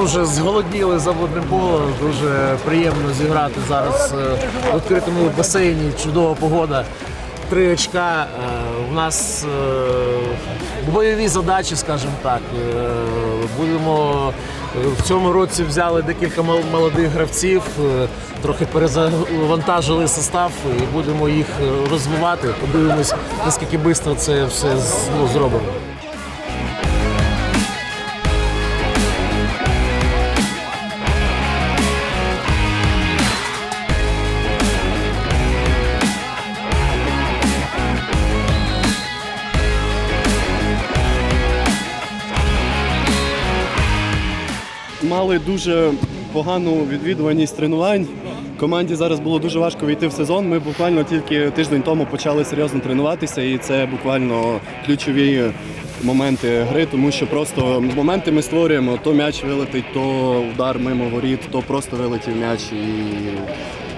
Дуже зголодніли за водним полем. Дуже приємно зіграти зараз е, в відкритому басейні. Чудова погода. Три очка. Е, У нас е, бойові задачі, скажімо так. Е, Будемо е, в цьому році взяли декілька молодих гравців, е, трохи перезавантажили состав і будемо їх е, розвивати. Подивимось, наскільки швидко це все ну, зробимо. Мали дуже погану відвідуваність тренувань. Команді зараз було дуже важко війти в сезон. Ми буквально тільки тиждень тому почали серйозно тренуватися, і це буквально ключові моменти гри, тому що просто моменти ми створюємо. То м'яч вилетить, то удар мимо воріт, то просто вилетів м'яч і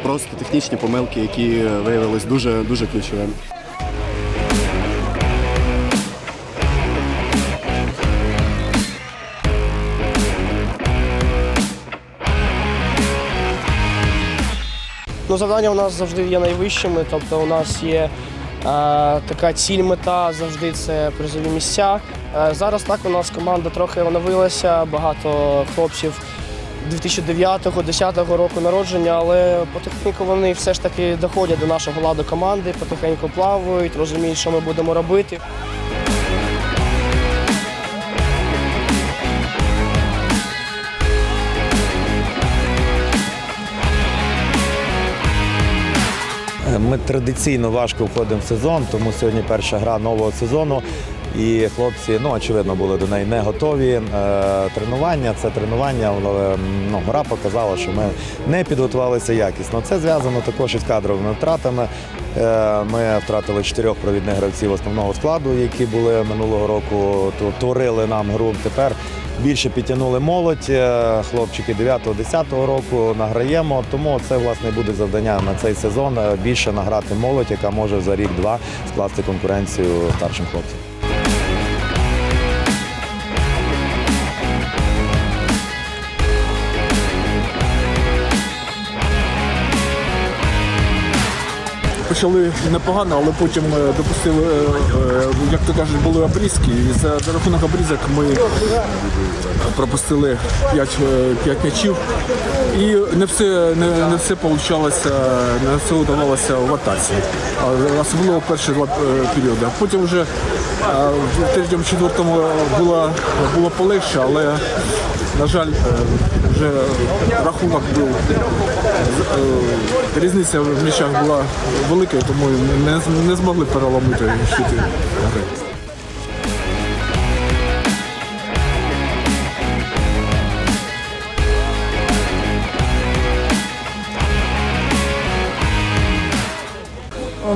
просто технічні помилки, які виявились дуже дуже ключовими. Ну, завдання у нас завжди є найвищими, тобто у нас є е, така ціль, мета завжди це призові місця. Е, зараз так у нас команда трохи оновилася, багато хлопців 2009-2010 року народження, але потихеньку вони все ж таки доходять до нашого ладу команди, потихеньку плавають, розуміють, що ми будемо робити. Ми традиційно важко входимо в сезон, тому сьогодні перша гра нового сезону. І хлопці, ну очевидно, були до неї не готові. Е, тренування це тренування. але, Ну, гра показала, що ми не підготувалися якісно. Це зв'язано також із кадровими втратами. Е, ми втратили чотирьох провідних гравців основного складу, які були минулого року, ту- творили нам гру. Тепер більше підтягнули молодь. Е, Хлопчики 9-10 року награємо. Тому це власне буде завдання на цей сезон. е, Більше награти молодь, яка може за рік-два скласти конкуренцію старшим хлопцям. Почали непогано, але потім е, допустили, е, е, як то кажуть, були обрізки. І за, за рахунок обрізок ми пропустили 5, 5 м'ячів. І не все, не, не все получалося, не все вдавалося в атаці. Особливо перші два періоди. Потім вже в третьому, четвертому було, було полегше, але, на жаль, е, вже рахунок був Е, різниця в м'ячах була велика, тому не, змогли переломити щити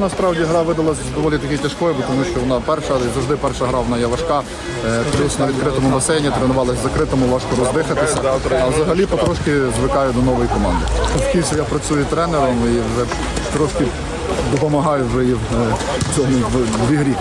насправді гра видалась доволі таки тяжкою, тому що вона перша, і завжди перша гра вона є важка. Е, Плюс на відкритому басейні тренувалися в закритому, важко роздихатися. А взагалі потрошки звикаю до нової команди. В Києві я працюю тренером і вже трошки допомагаю вже в е, цьому в, в ігрі.